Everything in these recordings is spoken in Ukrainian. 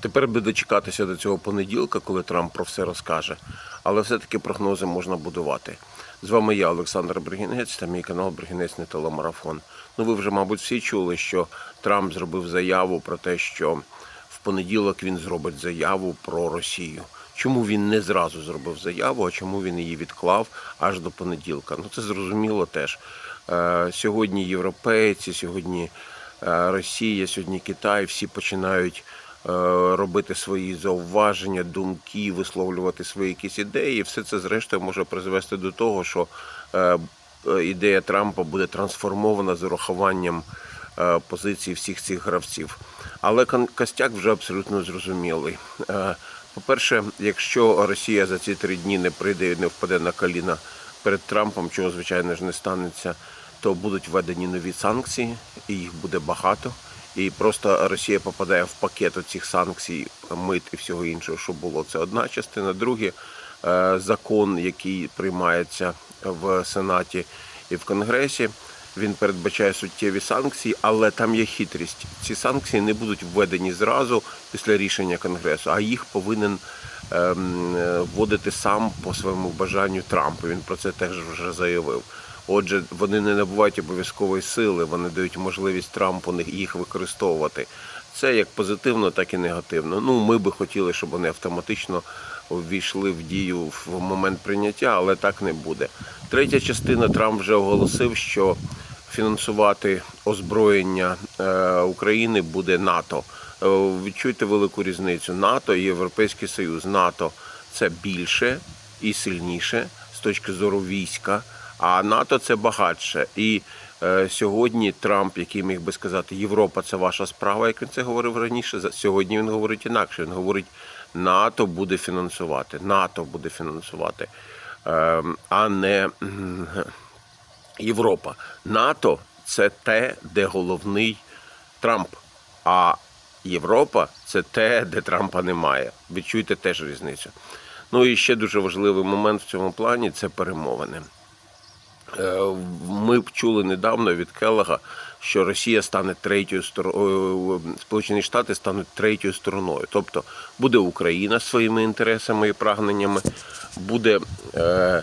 Тепер би дочекатися до цього понеділка, коли Трамп про все розкаже. Але все-таки прогнози можна будувати. З вами я, Олександр Бригінець, та мій канал Бригінець не телемарафон. Ну ви вже, мабуть, всі чули, що Трамп зробив заяву про те, що в понеділок він зробить заяву про Росію. Чому він не зразу зробив заяву, а чому він її відклав аж до понеділка? Ну це зрозуміло теж. Е, Сьогодні європейці, сьогодні е, Росія, сьогодні Китай, всі починають робити свої зауваження, думки, висловлювати свої якісь ідеї. Все це зрештою може призвести до того, що е, е, ідея Трампа буде трансформована з урахуванням е, позицій всіх цих гравців. Але костяк вже абсолютно зрозумілий. Е, По-перше, якщо Росія за ці три дні не прийде і не впаде на коліна перед Трампом, чого звичайно ж не станеться, то будуть введені нові санкції, і їх буде багато. І просто Росія попадає в пакет цих санкцій, мит і всього іншого, що було. Це одна частина. Друге, е, закон, який приймається в Сенаті і в Конгресі, він передбачає суттєві санкції, але там є хитрість. Ці санкції не будуть введені зразу після рішення Конгресу, а їх повинен ем, е, вводити сам по своєму бажанню Трамп. Він про це теж вже заявив. Отже, вони не набувають обов'язкової сили, вони дають можливість Трампу їх використовувати. Це як позитивно, так і негативно. Ну, ми би хотіли, щоб вони автоматично ввійшли в дію в момент прийняття, але так не буде. Третя частина Трамп вже оголосив, що фінансувати озброєння е, України буде НАТО. Е, Відчуйте велику різницю. НАТО і Європейський Союз. НАТО це більше і сильніше з точки зору війська, а НАТО це багатше. І е, сьогодні Трамп, який міг би сказати, Європа це ваша справа, як він це говорив раніше. Сьогодні він говорить інакше. Він говорить, НАТО буде фінансувати. НАТО буде фінансувати, е, а не. Європа. НАТО це те, де головний Трамп. А Європа це те, де Трампа немає. Відчуйте теж різницю. Ну і ще дуже важливий момент в цьому плані це перемовини. Е, Ми чули недавно від Келлага, що Росія стане третьою стороною, Сполучені Штати стануть третьою стороною. Тобто буде Україна своїми інтересами і прагненнями, буде е,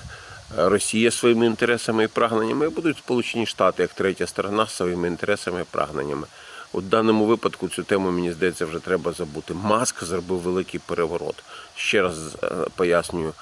Росія своїми інтересами і прагненнями, і будуть Сполучені Штати як третя сторона своїми інтересами і прагненнями. У даному випадку цю тему, мені здається, вже треба забути. Маск зробив великий переворот. Ще раз е, пояснюю.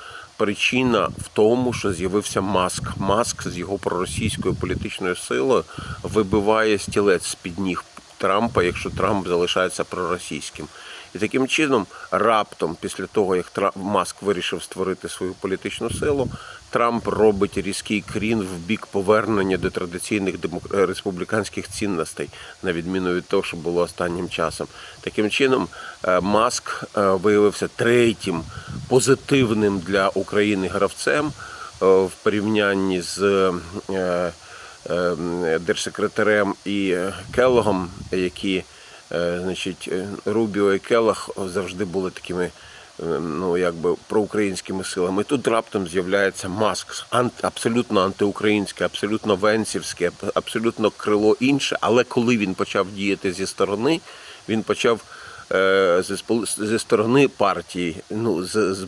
Причина в тому, що з'явився маск. Маск з його проросійською політичною силою вибиває стілець з під ніг Трампа, якщо Трамп залишається проросійським. І таким чином, раптом, після того, як Маск вирішив створити свою політичну силу, Трамп робить різкий крін в бік повернення до традиційних е, республіканських цінностей, на відміну від того, що було останнім часом. Таким чином, е, Маск е, виявився третім позитивним для України гравцем е, в порівнянні з е, е, держсекретарем і Келлогом, які значить, Рубіо і Келлог завжди були такими ну, якби проукраїнськими силами. Тут раптом з'являється Маск, абсолютно антиукраїнське, абсолютно венцівське, абсолютно крило інше. Але коли він почав діяти зі сторони, він почав спол- зі сторони партії, ну, з, з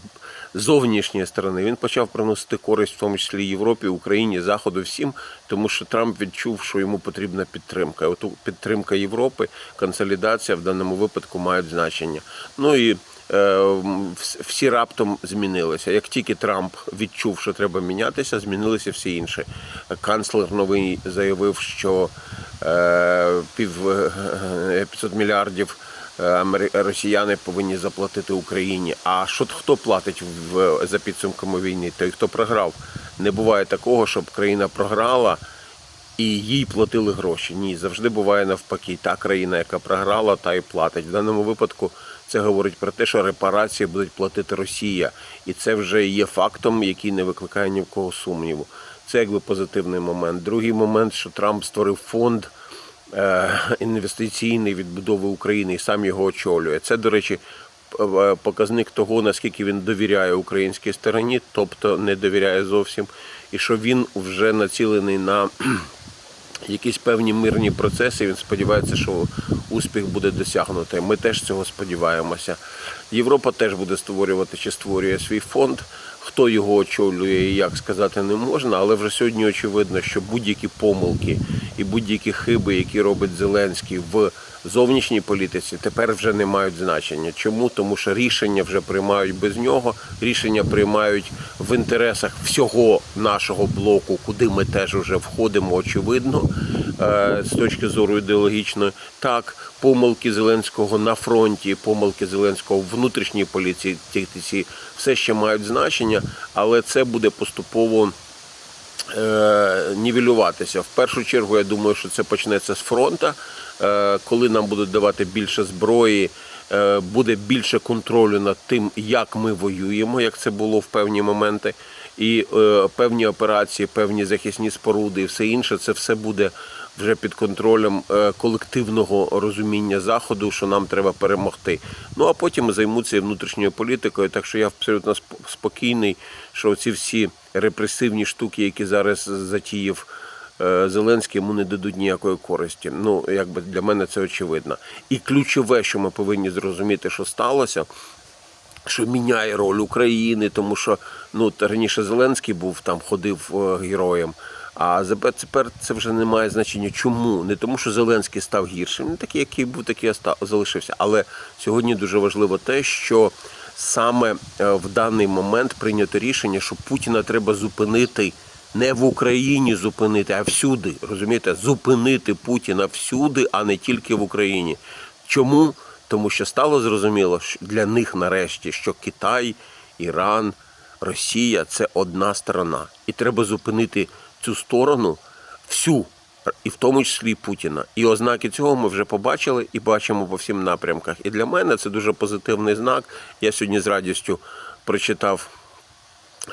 зовнішньої сторони, він почав приносити користь, в тому числі Європі, Україні, Заходу, всім, тому що Трамп відчув, що йому потрібна підтримка. От підтримка Європи, консолідація в даному випадку мають значення. Ну і е, всі раптом змінилися. Як тільки Трамп відчув, що треба мінятися, змінилися всі інші. Канцлер новий заявив, що е, пів е, 500 мільярдів е, росіяни повинні заплатити Україні. А що хто платить в за підсумками війни? Той, хто програв. Не буває такого, щоб країна програла і їй платили гроші. Ні, завжди буває навпаки. Та країна, яка програла, та й платить. В даному випадку це говорить про те, що репарації будуть платити Росія, і це вже є фактом, який не викликає ні в кого сумніву. Це якби позитивний момент. Другий момент, що Трамп створив фонд е, інвестиційний відбудови України і сам його очолює. Це, до речі, е, показник того, наскільки він довіряє українській стороні, тобто не довіряє зовсім, і що він вже націлений на якісь певні мирні процеси. Він сподівається, що успіх буде досягнутий. Ми теж цього сподіваємося. Європа теж буде створювати чи створює свій фонд. Хто його очолює і як сказати не можна, але вже сьогодні очевидно, що будь-які помилки і будь-які хиби, які робить Зеленський в зовнішній політиці, тепер вже не мають значення. Чому? Тому що рішення вже приймають без нього, рішення приймають в інтересах всього нашого блоку, куди ми теж вже входимо, очевидно, е, з точки зору ідеологічної. Так, помилки Зеленського на фронті, помилки Зеленського в внутрішній політиці все ще мають значення, але це буде поступово е, нівелюватися. В першу чергу, я думаю, що це почнеться з фронту, е, коли нам будуть давати більше зброї. е, Буде більше контролю над тим, як ми воюємо, як це було в певні моменти, і е, певні операції, певні захисні споруди і все інше, це все буде вже під контролем е, колективного розуміння заходу, що нам треба перемогти. Ну а потім займуться і внутрішньою політикою. Так що я абсолютно сп- спокійний, що ці всі репресивні штуки, які зараз затіяв е, Зеленський, йому не дадуть ніякої користі. Ну якби для мене це очевидно. І ключове, що ми повинні зрозуміти, що сталося що міняє роль України, тому що ну раніше Зеленський був там, ходив е, героєм. А тепер це вже не має значення. Чому? Не тому, що Зеленський став гіршим, не такий, який був, такий залишився. Але сьогодні дуже важливо те, що саме е, в даний момент прийнято рішення, що Путіна треба зупинити не в Україні зупинити, а всюди. Розумієте, зупинити Путіна всюди, а не тільки в Україні. Чому? Тому що стало зрозуміло для них нарешті, що Китай, Іран, Росія це одна сторона. І треба зупинити цю сторону всю, і в тому числі Путіна. І ознаки цього ми вже побачили і бачимо по всім напрямках. І для мене це дуже позитивний знак. Я сьогодні з радістю прочитав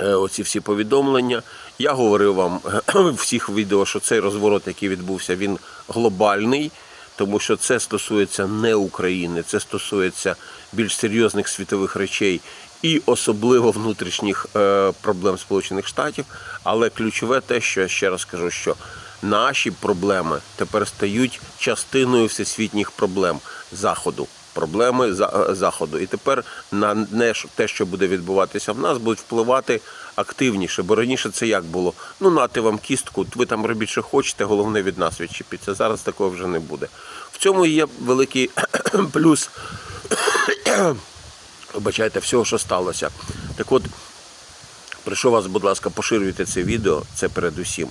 е, оці всі повідомлення. Я говорив вам в всіх відео, що цей розворот, який відбувся, він глобальний, тому що це стосується не України, це стосується більш серйозних світових речей і особливо внутрішніх е, проблем Сполучених Штатів. Але ключове те, що я ще раз кажу, що наші проблеми тепер стають частиною всесвітніх проблем Заходу проблеми е, заходу. І тепер на те, що буде відбуватися в нас, будуть впливати активніше. Бо раніше це як було? Ну, нати вам кістку, ви там робіть, що хочете, головне від нас відчепіться. Зараз такого вже не буде. В цьому є великий плюс. Вибачайте, всього, що сталося. Так от, Прошу вас, будь ласка, поширюйте це відео, це передусім.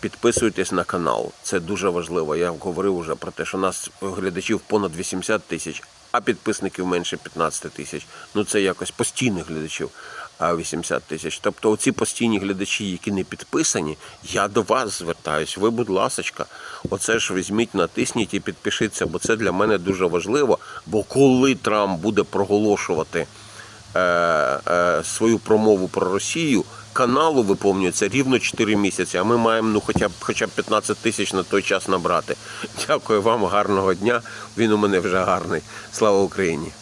Підписуйтесь на канал, це дуже важливо. Я говорив вже про те, що нас глядачів понад 80 тисяч, а підписників менше 15 тисяч. Ну це якось постійних глядачів, 80 тисяч. Тобто, оці постійні глядачі, які не підписані, я до вас звертаюсь. Ви, будь ласочка, оце ж візьміть, натисніть і підпишіться, бо це для мене дуже важливо. Бо коли Трамп буде проголошувати е, е, свою промову про Росію, каналу виповнюється рівно 4 місяці, а ми маємо ну, хоча б, хоча б 15 тисяч на той час набрати. Дякую вам, гарного дня. Він у мене вже гарний. Слава Україні!